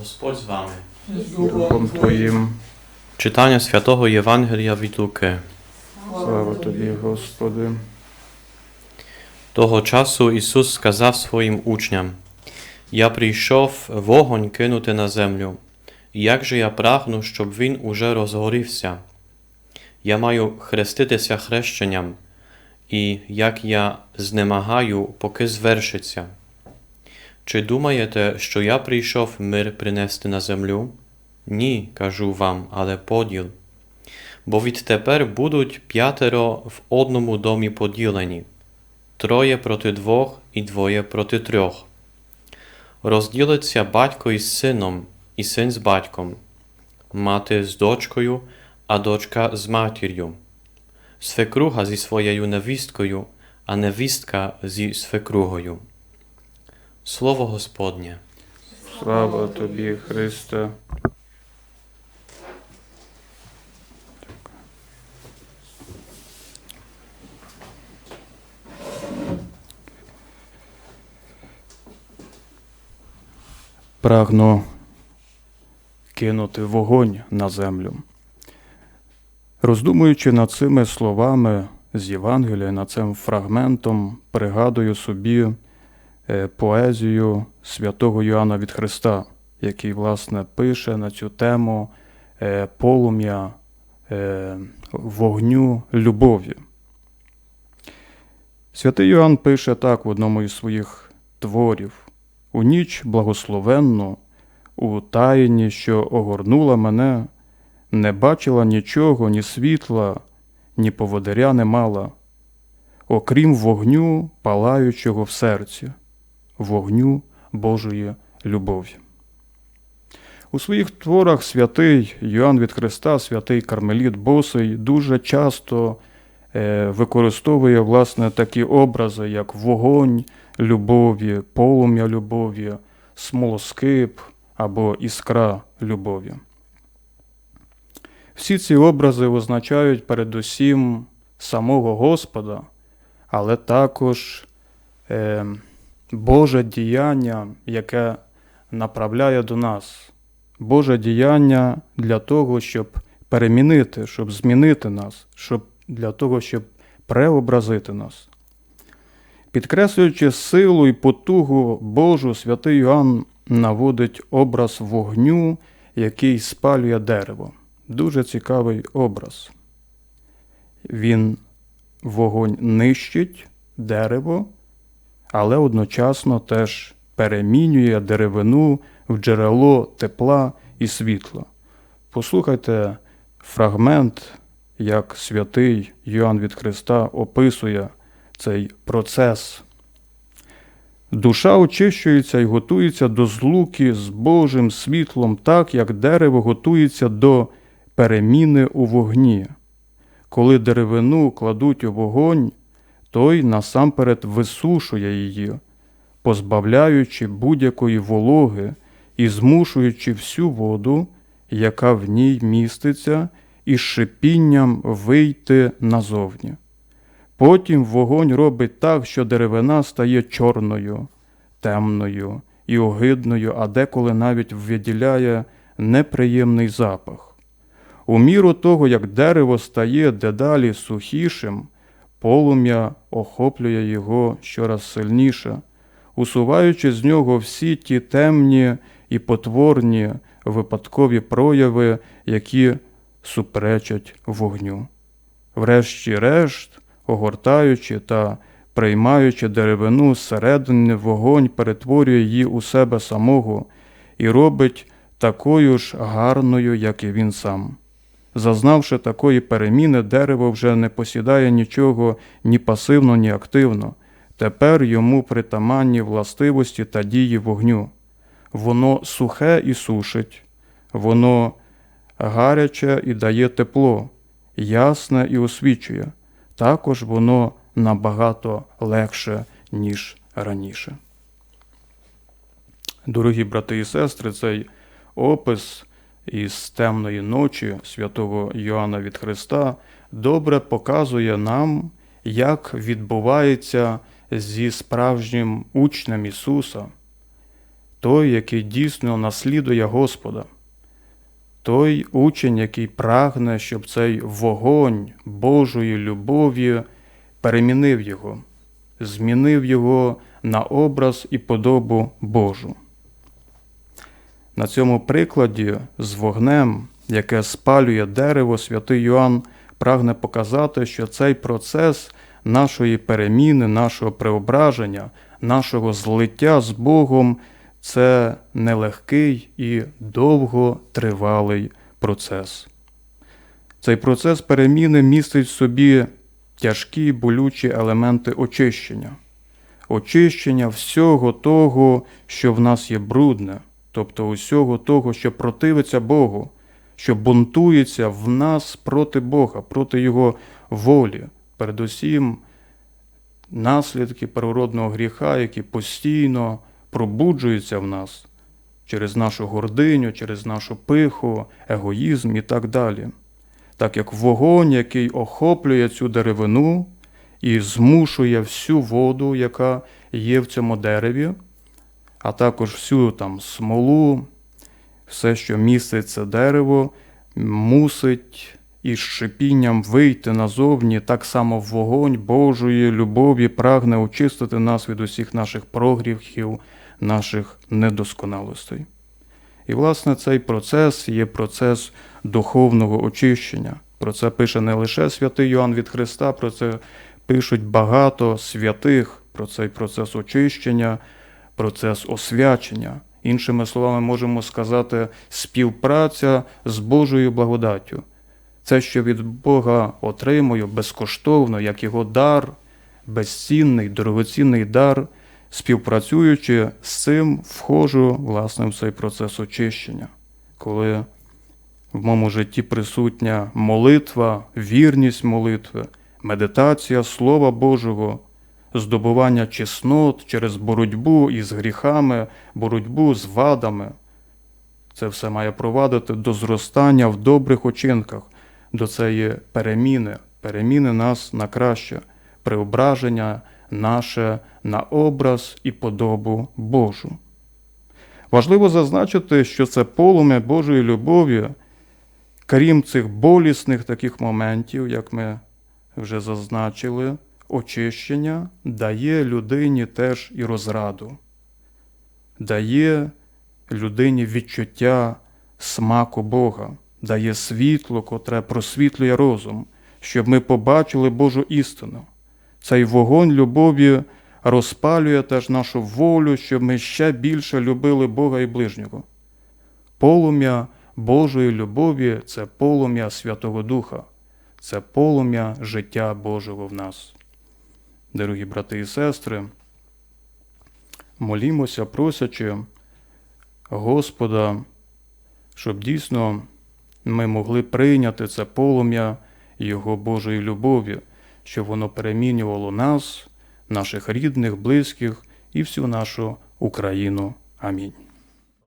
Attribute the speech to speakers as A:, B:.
A: Господь з вами.
B: Духом Твоїм.
A: Читання святого Євангелія від Луки.
B: Слава Тобі, Господи.
A: Того часу Ісус сказав своїм учням: Я прийшов вогонь кинути на землю. І як же я прагну, щоб він уже розгорівся. Я маю хреститися хрещенням, і як я знемагаю, поки звершиться. Чи думаєте, що я прийшов мир принести на землю? Ні, кажу вам, але поділ. Бо відтепер будуть п'ятеро в одному домі поділені, троє проти двох і двоє проти трьох. Розділиться батько із сином, і син з батьком, мати з дочкою, а дочка з матір'ю, свекруга зі своєю невісткою, а невістка зі свекругою. Слово Господнє.
B: Слава Тобі, Христе. Прагну кинути вогонь на землю. Роздумуючи над цими словами з Євангелія, над цим фрагментом, пригадую собі поезію святого Йоанна від Христа, який, власне, пише на цю тему е, полум'я е, вогню любові. Святий Йоанн пише так в одному із своїх творів: у ніч благословенну, у таїні, що огорнула мене, не бачила нічого, ні світла, ні поводиря не мала, окрім вогню, палаючого в серці, вогню Божої любові. У своїх творах святий Йоанн від Христа, святий Кармеліт Босий, дуже часто е, використовує власне такі образи, як вогонь любові, полум'я любові, смолоскип або іскра любові. Всі ці образи означають передусім самого Господа, але також е, Боже діяння, яке направляє до нас. Боже діяння для того, щоб перемінити, щоб змінити нас, щоб для того, щоб преобразити нас. Підкреслюючи силу і потугу Божу, святий Йоанн наводить образ вогню, який спалює дерево. Дуже цікавий образ. Він вогонь нищить дерево, але одночасно теж перемінює деревину в джерело тепла і світла. Послухайте фрагмент, як святий Йоанн від Христа описує цей процес. Душа очищується і готується до злуки з Божим світлом, так як дерево готується до переміни у вогні. Коли деревину кладуть у вогонь, той насамперед висушує її, позбавляючи будь-якої вологи і змушуючи всю воду, яка в ній міститься, із шипінням вийти назовні. Потім вогонь робить так, що деревина стає чорною, темною і огидною, а деколи навіть виділяє неприємний запах. У міру того, як дерево стає дедалі сухішим, полум'я охоплює його щораз сильніше, усуваючи з нього всі ті темні і потворні випадкові прояви, які суперечать вогню. Врешті-решт, огортаючи та приймаючи деревину зсередини, вогонь перетворює її у себе самого і робить такою ж гарною, як і він сам. Зазнавши такої переміни, дерево вже не посідає нічого ні пасивно, ні активно. Тепер йому притаманні властивості та дії вогню. Воно сухе і сушить, воно гаряче і дає тепло, ясне і освічує. Також воно набагато легше, ніж раніше. Дорогі брати і сестри, цей опис із темної ночі святого Йоанна від Христа добре показує нам, як відбувається зі справжнім учнем Ісуса той, який дійсно наслідує Господа, той учень, який прагне, щоб цей вогонь Божої любові перемінив його, змінив його на образ і подобу Божу. На цьому прикладі з вогнем, яке спалює дерево, святий Йоанн прагне показати, що цей процес нашої переміни, нашого преображення, нашого злиття з Богом це нелегкий і довготривалий процес. Цей процес переміни містить в собі тяжкі болючі елементи очищення, очищення всього того, що в нас є брудне, тобто усього того, що противиться Богу, що бунтується в нас проти Бога, проти Його волі, передусім наслідки природного гріха, які постійно пробуджуються в нас через нашу гординю, через нашу пиху, егоїзм і так далі. Так як вогонь, який охоплює цю деревину і змушує всю воду, яка є в цьому дереві, а також всю там смолу, все, що містить це дерево, мусить із шипінням вийти назовні, так само вогонь Божої любові прагне очистити нас від усіх наших прогріхів, наших недосконалостей. І, власне, цей процес є процес духовного очищення. Про це пише не лише святий Йоанн від Христа, про це пишуть багато святих про цей процес очищення, процес освячення. Іншими словами, можемо сказати, співпраця з Божою благодаттю. Це, що від Бога отримую безкоштовно, як його дар, безцінний, дорогоцінний дар, співпрацюючи з цим, входжу власне в цей процес очищення, коли в моєму житті присутня молитва, вірність молитви, медитація Слова Божого, здобування чеснот через боротьбу із гріхами, боротьбу з вадами. Це все має провадити до зростання в добрих учинках, до цієї переміни, переміни нас на краще, преображення наше на образ і подобу Божу. Важливо зазначити, що це полум'я Божої любові, крім цих болісних таких моментів, як ми вже зазначили, очищення дає людині теж і розраду, дає людині відчуття смаку Бога, дає світло, котре просвітлює розум, щоб ми побачили Божу істину. Цей вогонь любові розпалює теж нашу волю, щоб ми ще більше любили Бога і ближнього. Полум'я Божої любові це полум'я Святого Духа, це полум'я життя Божого в нас. Дорогі брати і сестри, молімося, просячи Господа, щоб дійсно ми могли прийняти це полум'я Його Божої любові, щоб воно перемінювало нас, наших рідних, близьких і всю нашу Україну. Амінь.